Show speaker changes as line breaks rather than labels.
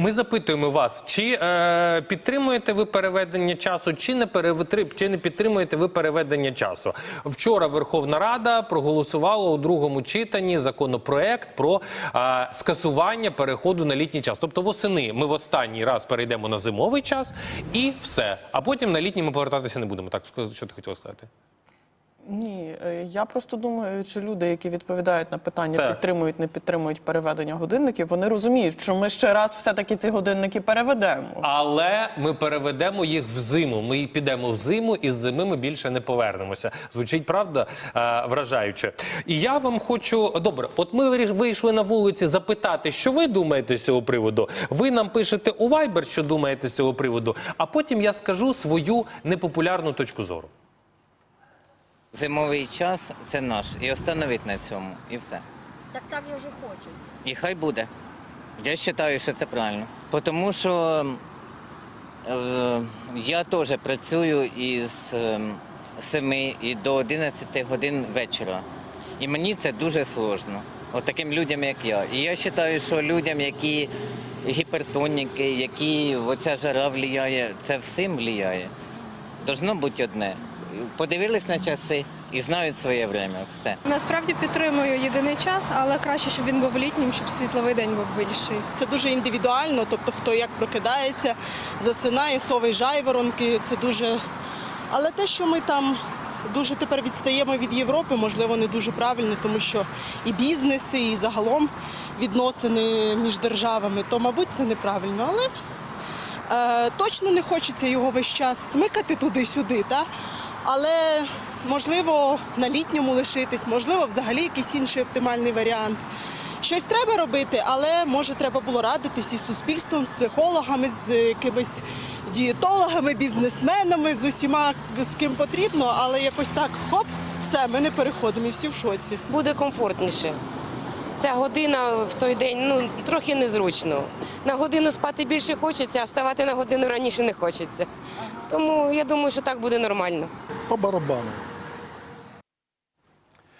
Ми запитуємо вас, чи е, підтримуєте ви переведення часу, чи не перевитри- чи не підтримуєте ви переведення часу? Вчора Верховна Рада проголосувала у другому читанні законопроект про е, скасування переходу на літній час. Тобто восени ми в останній раз перейдемо на зимовий час і все. А потім на літній ми повертатися не будемо. Так що ти хотіла сказати?
Ні, я просто думаю, чи люди, які відповідають на питання,
Так.
підтримують, не підтримують переведення годинників, вони розуміють, що ми ще раз все-таки ці годинники переведемо.
Але ми переведемо їх в зиму. Ми підемо в зиму, і з зими ми більше не повернемося. Звучить правда е, вражаюче. І я вам хочу добре. От ми вийшли на вулиці запитати, що ви думаєте з цього приводу. Ви нам пишете у Viber, що думаєте з цього приводу. А потім я скажу свою непопулярну точку зору.
Зимовий час це наш. І остановить на цьому. І все.
Так так же і хочуть.
І хай буде. Я вважаю, що це правильно. Тому що е, я теж працюю із е, 7 і до 11 годин вечора. І мені це дуже сложно. От таким людям, як я. І я вважаю, що людям, які гіпертоніки, які оця жара впливає, це всім впливає. Должно бути одне. Подивились на часи і знають своє время. Все.
Насправді підтримую єдиний час, але краще, щоб він був літнім, щоб світловий день був більший.
Це дуже індивідуально, тобто хто як прокидається, засинає, совий жайворонки, це дуже. Але те, що ми там дуже тепер відстаємо від Європи, можливо, не дуже правильно, тому що і бізнеси, і загалом відносини між державами, то, мабуть, це неправильно. Але е, точно не хочеться його весь час смикати туди-сюди. Та? Але можливо на літньому лишитись, можливо, взагалі якийсь інший оптимальний варіант. Щось треба робити, але може треба було радитись із суспільством, з психологами, з якимись дієтологами, бізнесменами, з усіма з ким потрібно, але якось так хоп, все, ми не переходимо і всі в шоці.
буде комфортніше. Ця година в той день ну трохи незручно. На годину спати більше хочеться, а вставати на годину раніше не хочеться. Тому я думаю, що так буде нормально.
رب ربانا.